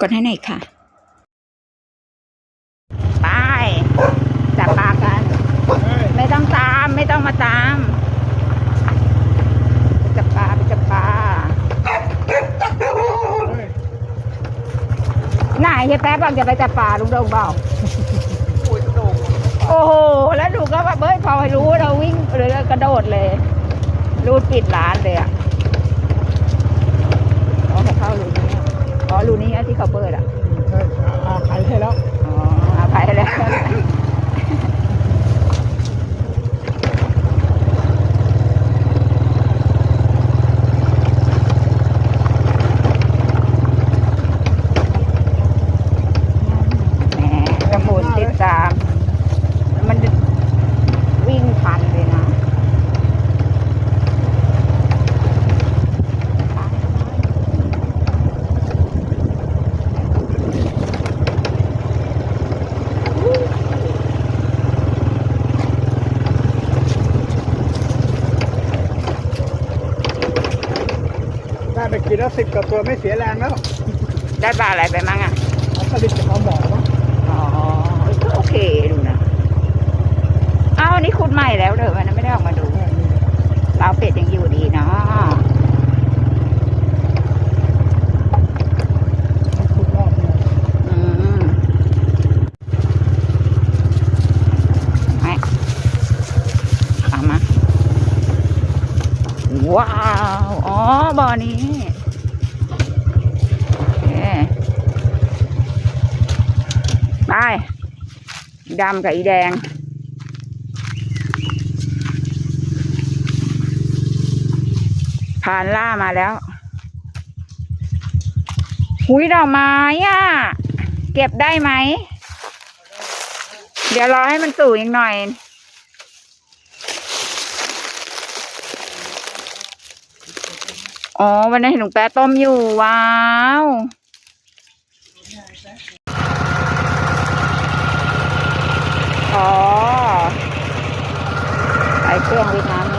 กดให้หน่อยค่ะ ไป จับปลากัน ไม่ต้องตาม ไม่ต้องมาตามจับปลาไปจับปลาไหนเฮียแป๊บบอกจะไปจับปลาลุงโดงบอกโอ้โห แล้วหนูก็แบบเบ้ยพอให้รู้เราวิ่งหรือกระโดดเลย รูดปิดร้านเลยอะอ๋อเขาเข้ารูนี้ อ๋อรูนี้อะที่เขาเปิดอะ ใช่อาขายให้แล้ว อ๋ออภัยแล้ว แหมกระมุนติดตาม มันวิ่งทันเลยนะ ได้ไปกินแล้วสิบกว่าตัวไม่เสียแรงแล้วได้ปลาอะไรไปมั่งอะเอาผลิตจากเอาหมอมั้งอ๋อก็โอเคดูนะอ้าวอันนี่ขุดใหม่แล้วเด้อมันไม่ได้ออกมาดูเราเป็ดยังอยู่ดีเนาะทุกรอบเนี่ยอืมไม่เอามาว้าว อ๋อ บ่อนี้โอเคไป ดำกับอีแดง ผ่านล่ามาแล้ว หุยดอกไม้อะ เก็บได้ไหม เดี๋ยวรอให้มันสูงอีกหน่อย อ๋อ วันนี้เห็นหนูแปะต้มอยู่ ว้าว อ๋อใส่เครื่องวิทน้ำ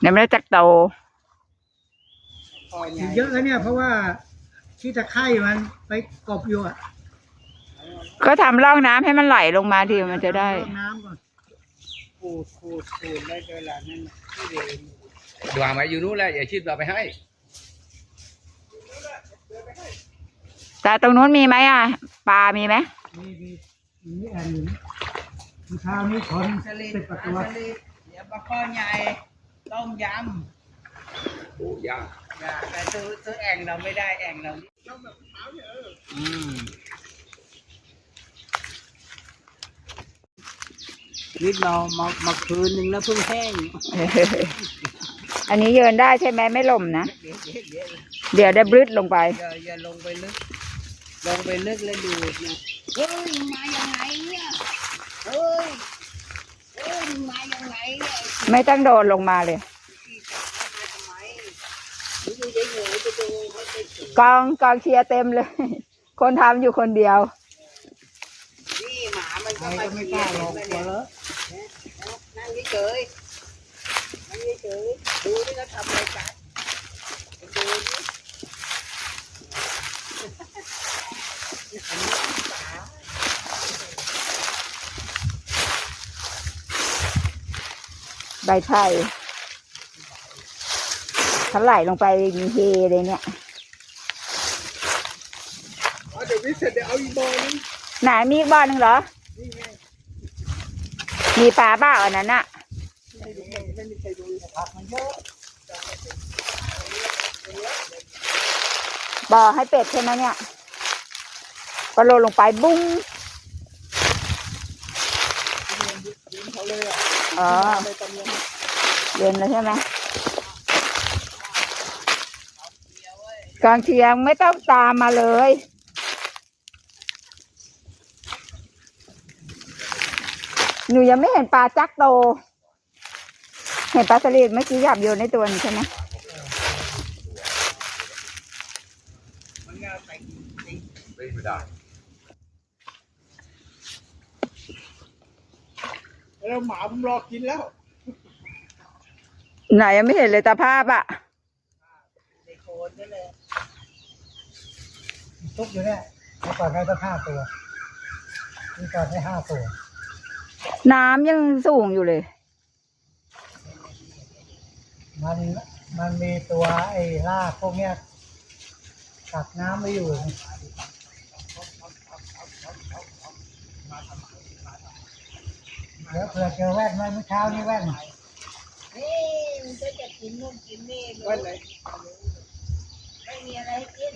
เดี๋ยวไม่ได้จักโตอีกเยอะแล้วเนี่ยเพราะว่าที่ตะไคร่มันไปกบอยู่อะก็ทำร่องน้ำให้มันไหลลงมาทีมันจะได้รน้ำก่อนขูดขูดขูดได้เวลานั้นน่ะที่เดินวางไว้อยู่นู้นแหละอย่าชิดเราไปให้ แต่ตรงนู้นมีไหมอะปลามีไหมมีมีมีแอนอยู่นี่เมื่อเช้านี้คนสิบกว่าตัวเดี๋ยวปลาข้อใหญ่ ต้มยโอ้ยากำอย่าแต่ซื้อซื้อแอ่งเราไม่ได้แอ่งเรานี่อืมนิดเรามามาคืนหนึ่งแล้วเพิ่งแห้งอันนี้เยินได้ใช่ไหมไม่ล่มนะ เดี๋ยวเดี๋ยวเดี๋ยวเดี๋ยวได้บลึดลงไป อย่าอย่าลงไปลึก ลงไปลึกแล้วดูดนะเฮ้ยมายังไงเนี่ยเฮ้ยเฮ้ย มึงมายังไงเนี่ยไอ้ไม่ต้องโดดลงมาเลยที่จะมาทำไมมึงอยู่เฉยๆไปดูเขาไปถึงกองกองเชียร์เต็มเลย คนทำอยู่คนเดียว นี่หมามันใครก็ไม่กล้าลงกลัวแล้วนั่งเฉยๆนั่งเฉยๆดูนี่เขาทำอะไรกันดูนี่ ใบไผ่เขาไหลลงไปมีเฮเลยเนี่ยอ๋อเดี๋ยววิเสร็จเดี๋ยวเอาอีกบอนึงไหนมีอีกบ่อหนึ่งเหรอ นี่ไงมีปลาเปล่าอันนั้นอะไม่รู้ไม่มีใครดูผักมันเยอะบ่อให้เป็ดใช่ไหมเนี่ยก็โรยลงไปบุ้งยิงเขาเลยอะอ๋อไปตำยัง เย็นแล้วใช่ไหมกองเชียงไม่ต้องตามมาเลย หนูยังไม่เห็นปลาจักโต เห็นปลาสลิดเมื่อกี้หยับโยนในตัวนี้ใช่ไหมแต่งจริงไม่ได้แล้วหมาผมรอกินแล้ว ไหนยังไม่เห็นเลยตาภาพอะในโคนนั่นเลยทุกอยู่เนี่ยเมื่อก่อนได้ตั้งห้าตัวนี่ก่อนได้ห้าตัว น้ำยังสูงอยู่เลย มันมันมีตัวไอ้ลากพวกเนี้ยตักน้ำไม่อยู่เดี๋ยวเผื่อเจอแว่นไว้เมื่อเช้านี้แว่น นี่มันก็จะกินนู่นกินนี่รู้วันไหนไม่มีอะไรให้กิน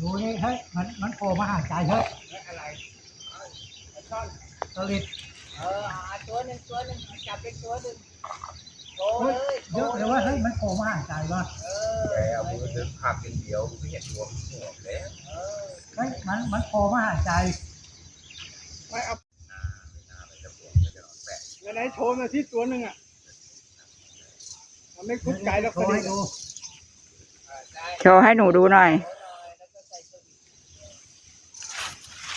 ดูนี่เฮ้ยมันมันโผล่มาหาใจเฮ้ยอะไรสลิดเออหาตัวหนึ่งตัวหนึ่งจับเป็นตัวหนึ่งโตเลเฮ้ยยเยอะเลยว่าเฮ้ยมันโผล่มาหาใจว่ะเอแกอเอามือถือผักอย่างเดียวไม่เห็นตัวหัวแล้วเออเฮ้ยมันมันโผล่มาหาใจไม่เอาวันไหนโชว์มาที่ตัวหนึ่งอะมัน ไม่คุ้นใจแล้วโชก็ว์ดีให้ดูได้โชว์ให้หนูดูหน่อยแล้วก็ใส่ตัว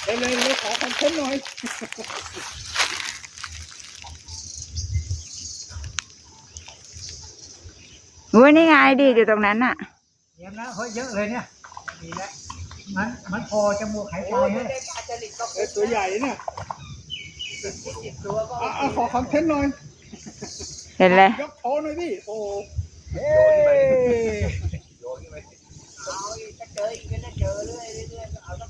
เลยเลยเลยขอคอนเทนต์หน่อยอุ้ยนี่ไงดีอยู่ตรงนั้นน่ะเตรียมแล้วเฮ้ยเยอะเลยเนี่ยมีแล้วมันมันโผล่จมูกหายใจโอ้ยเฮ้ยได้ปลาจริตก็เออตัวใหญ่เนี่ยสิบตัวก็เอาเอาขอคอนเทนต์หน่อย เห็นเลยยกโชว์หน่อยดิโอ้เฮ้ยเอาอีกก็เจออีกจะเจอเรื่อยเรื่อยเอาต้อง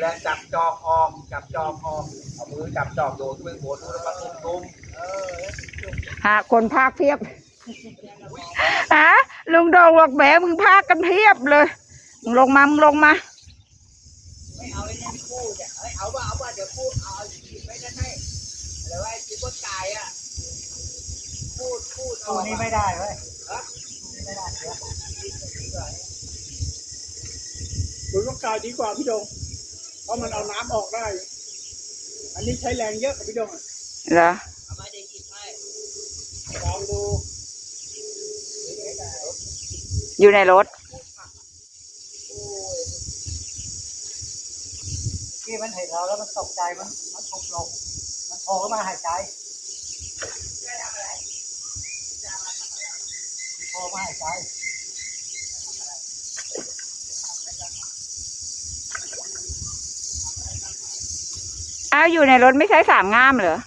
แล้วจับจอกออกจับจอกออกเอามือจับจอกโยนขึ้นบนแล้วก็ตุ้มเออแล้วจุกหาคนพากเพียบฮะลุงโดงบอกแหมมึงพากกันเพียบเลยมึงลงมามึงลงมาไม่เอาไอ้นั่นพูดอะเอ้ยเอาว่าเอาว่าเดี๋ยวพูดเอาจีบไว้นั่นให้อะไรว่าไอ้จีบก็ตายอะ พูดพูดตัวนี้ไม่ได้เว้ยไม่ได้เดี๋ยวปุ๋ยมะกาวดีกว่าพี่ดง เพราะมันเอาน้ำออกได้ อันนี้ใช้แรงเยอะกับพี่ดงอะเหรอเอามาเดี๋ยวหยิบให้ลองดูอยู่ในรถที่มันเห็นเราแล้วมันตกใจมันมันทุบลงมันโผล่เข้ามาหายใจ มาใหายใจอ้าวอยู่ในรถไม่ใช่สามง่ามเหรอ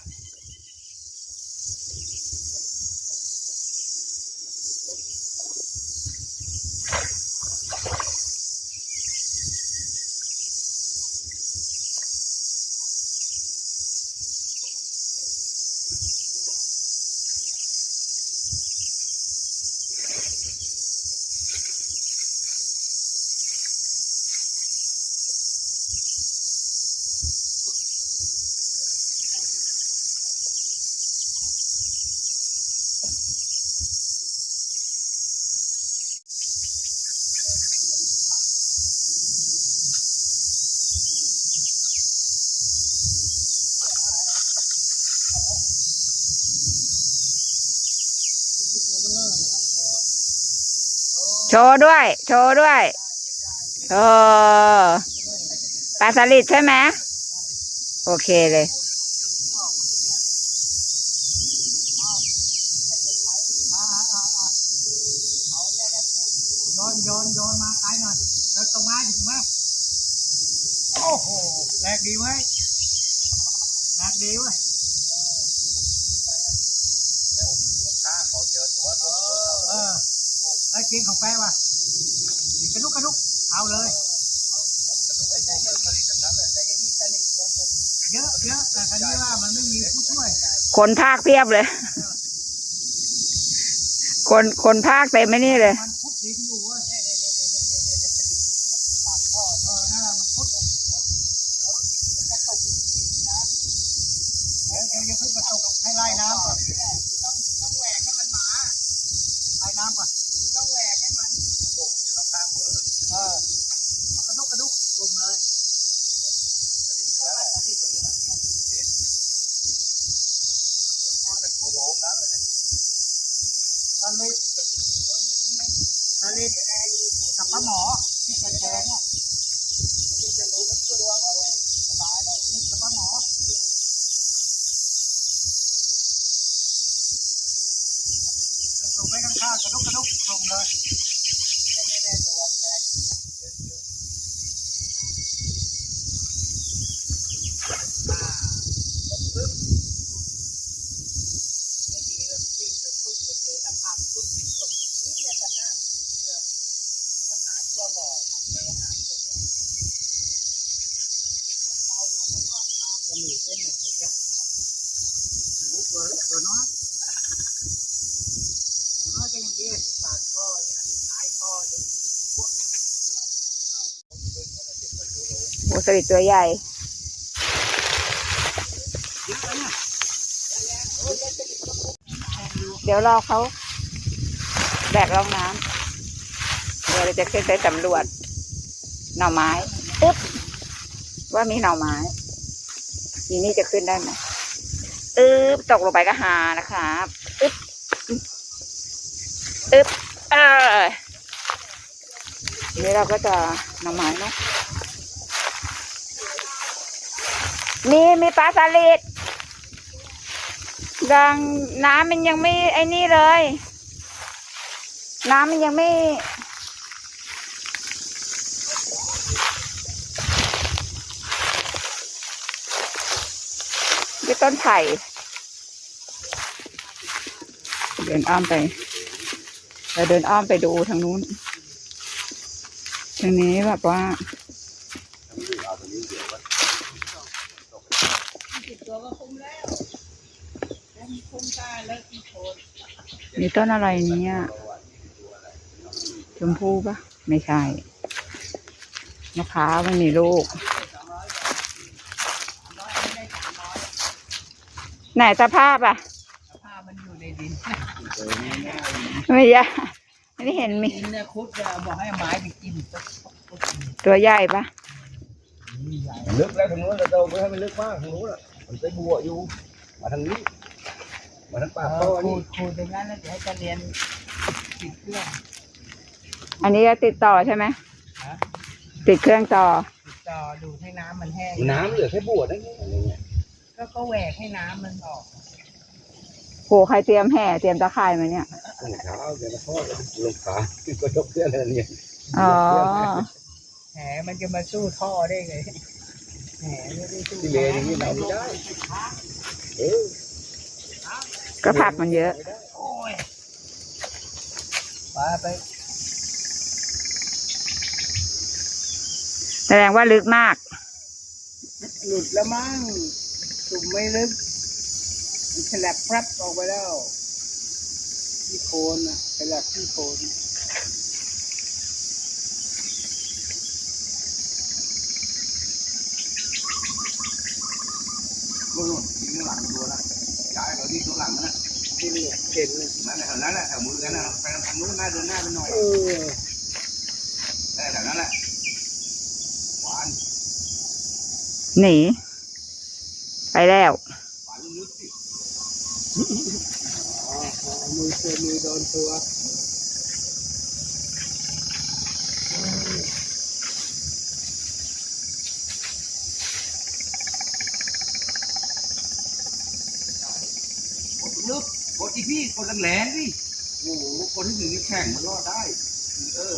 ว์ด้วย โชว์ด้วยโชว์ปลาสลิดใช่ไหมโอเคเลย อ่าอ่าอ่าโยนโยนโยนมาไกลหน่อยแล้วตรงมาถึงไหมโอ้โหแรงดีไว้ยแรงดีไว้ยเออไอ้กินของแป้ว่ะนี่กระดุกกระดุก เอาเลยเยอะเยอะแต่คันนี้ว่ามันไม่มีผู้ช่วยคนภาคเพียบเลย คนคนภาคเต็มไม่นี่เลย มันพุดดินอยู่เว้ยเออนั่นแหละมันพุดเดี๋ยวเดี๋ยวอย่าเพิ่งกระตกให้ไล่น้ำก่อนต้องต้องแหวกให้มันหมาไล่น้ำก่อนต้องแหวกให้มันกระตกอยู่ข้างๆมือเออเอากระดุกกระดุกจุ่มเลย ตอนนี้ทะเลกับปลาหมอที่เป็นแจะรู้ว่าตัวว่าไม่สบายแล้วนี่กับปลาหมอส่งไปข้างๆกระดุกกระดุกส่งเลยจะมีเส้นไหนจ๊ะอันนี้ตัวเล็กตัวน้อยน้อยก็ยังดีปากคอเนี่ยท้ายคอเนี่ย หมูสลิดตัวใหญ่เดี๋ยวรอเขาแบกรองน้ำ ดี๋ยวเราจะขึ้นไปสำรวจหน่อไม้อึ๊บว่ามีหน่อไม้ทีนี้จะขึ้นได้ไหมอึ๊บตกลงไปก็หานะครับอึ๊บอึ๊บเออนี่เราก็จะหน่อไม้เนาะมีมีปลาสลิดดังน้ำมันยังไม่ไอ้นี่เลย น้ำมันยังไม่ ต้นไผ่เดินอ้อมไปเราเดินอ้อมไปดูทางนู้นทางนี้แบบว่าม,มีต้นอะไรเนี่ยชมพู่ปะไม่ใช่มะพร้าวมันมีลูก ไหนสภาพอะผ้ามันอยู่ในดินไม่ใช่ไม่เห็นมีดินเนี่ยคุดจะบอกให้ไม้ไปกินตัวใหญ่ปะลึกแล้วทางนู้นเราจะไม่ให้มันลึกมากทางนู้นอะมันไปบัวอยู่ มาทางนี้ มาทางปากเอท่ออขูนี่ดขูดอย่างนั้นแล้วเดี๋ยวให้จะเรียนติดเครื่อง อันนี้จะติดต่อใช่ไหมฮะติดเครื่องต่อ ติดต่อดูดให้น้ำมันแห้ง น้ำเหลือแค่บัวนั่นเอง อะไรเงี้ยก็ก็แหวกให้น้ำมันออก โหใครเตรียมแห่เตรียมตะข่ายมาเนี่ย ตั้งแต่เช้าเดี๋ยวมาทอดแล้วลงขาก็ยกเพื่อนอะไรเนี่ยอ๋อ แหมมันจะมาสู้ท่อได้ไงแหมไม่ได้สู้ที่เลอย่างนี้เราไม่ได้ เออก็ผักมันเยอะโอ้ยไปไปแสดงว่าลึกมาก หลุดแล้วมั้ง สุ่มไม่ลึกมันฉลับพรับออกไปแล้วที่โคนอะฉลับที่โคนนู่นที่ข้างหลังดูนะย้ายเราที่ข้างหลังนะที่นี่เห็นเลยนั่นแหละแถวนั้นแหละแถวมือกันนะไปทางนู้นหน้าเดินหน้าไปหน่อยเออแต่แถวนั้นแหละหวานหนี ไปแล้วลึกกดอีพี่กดแรงพี่โอ้โหกดที่หนึ่งแข่งมันรอดได้ เออ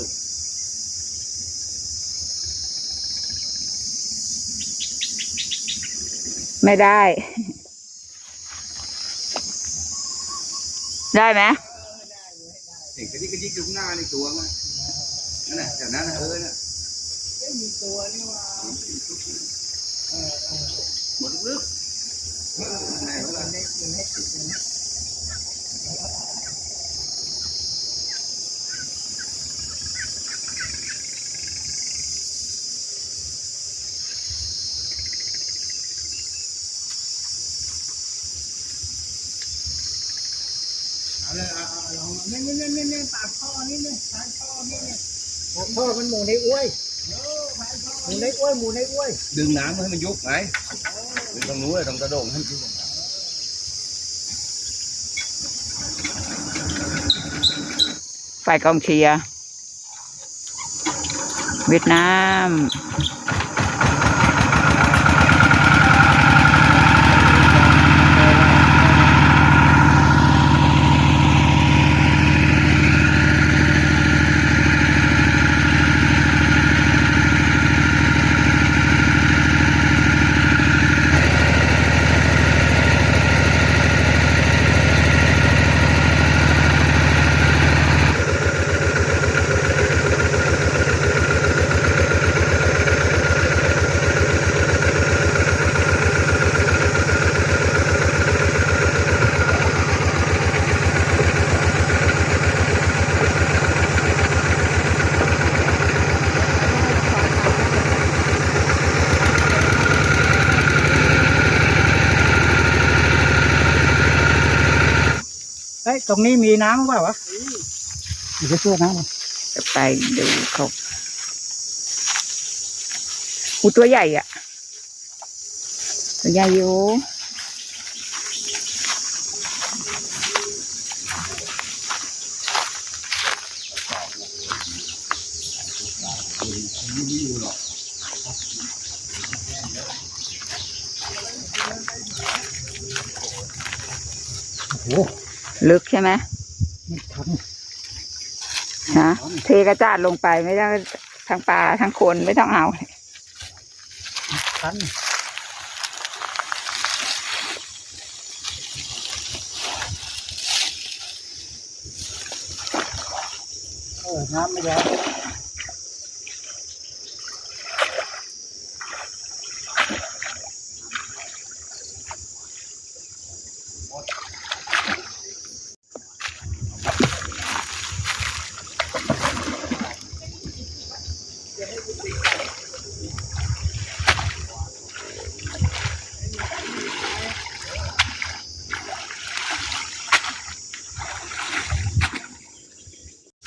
ไม่ได้ ได้ไหมเห็นกระดิกกระดิกอยู่ข้างหน้าในตัวมันนั่นแหละแถวนั้นน่ะเออน่ะไม่มีตัวนี่ว่าหมดลึกๆเออไหนวะล่ะ เอาเลยเอาเอาลองเนี่ย เนี่ยเนี่ยเนี่ยตัดท่อนี่เนี่ยตัดท่อนี่เนี่ยท่อมันหมูในอ้วยหมูในอ้วยหมูในอ้วย ดึงน้ำให้มันยุบไงดึงตรงนู้นเลยตรงกระโดงให้มันยุบฝ่ายกองเชียร์เวียดนาม ตรงนี้มีน้ำเปล่าวะมีไปช่วยน้ำจะไปดูเขาอูตัวใหญ่อะตัวใหญ่อยู่โอ้โห ลึกใช่ไหมไม่ทันฮะเทกระจาดลงไปไม่ต้องทั้งปลาทั้งคนไม่ต้องเอาทันเออน้ำไม่ได้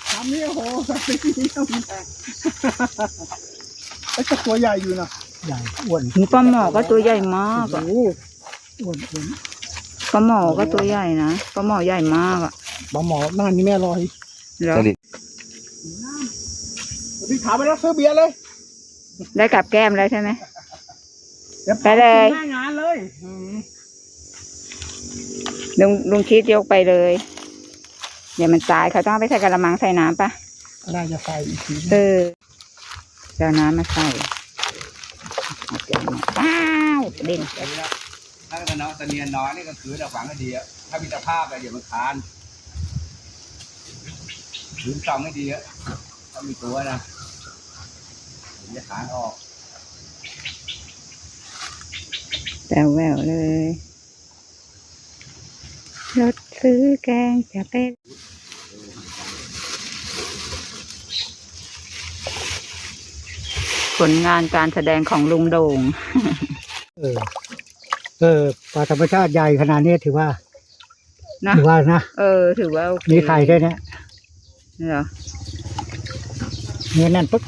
ทำนี่โอ้โหไม่มีต้องมีแต่ ไอ้ก็ตัวใหญ่อยู่นะใหญ่อ้วนปลาหมอก็ตัวใหญ่มากโอ้อะโหอ้วนอ้วนปลาหมอก็ตัวใหญ่นะปลาหมอใหญ่มากอะบะหมอหน้านี่แม่ลอยแล้วพี่ถามไปแล้วซื้อเบียร์เลย ได้กับแก้มแล้วใช่ไหมดี๋วไปเลยหน้างานเลยอืมลุงลุงคิดยกไปเลย เดี๋ยวมันตายเขาต้องเอาไปใส่กระมังใส่น้ำปะน่าจะใส่อีกทีเออ จะเอาน้ำมาใส่เอาเดี๋ยวมาอ้าวเด่นถ้าเป็นน้องตะเนียนน้อยนี่ก็คือเราฝังก็ดีอะถ้ามีตะภาพอะไรเดี๋ยวมันคานถือซองไม่ดีอะถ้ามีตัวนะเดี๋ยวจะขานออกแววแววเลยรถซื้อแกงจะเป็น ผลงานการแสดงของลุงโด่ง เออ เออปลาธรรมชาติใหญ่ขนาดนี้ถือว่านะถือว่านะเออ ถือว่าโอเคมีไข่ด้วยเนี่ยเหรอเนื้อแน่นปึ๊ก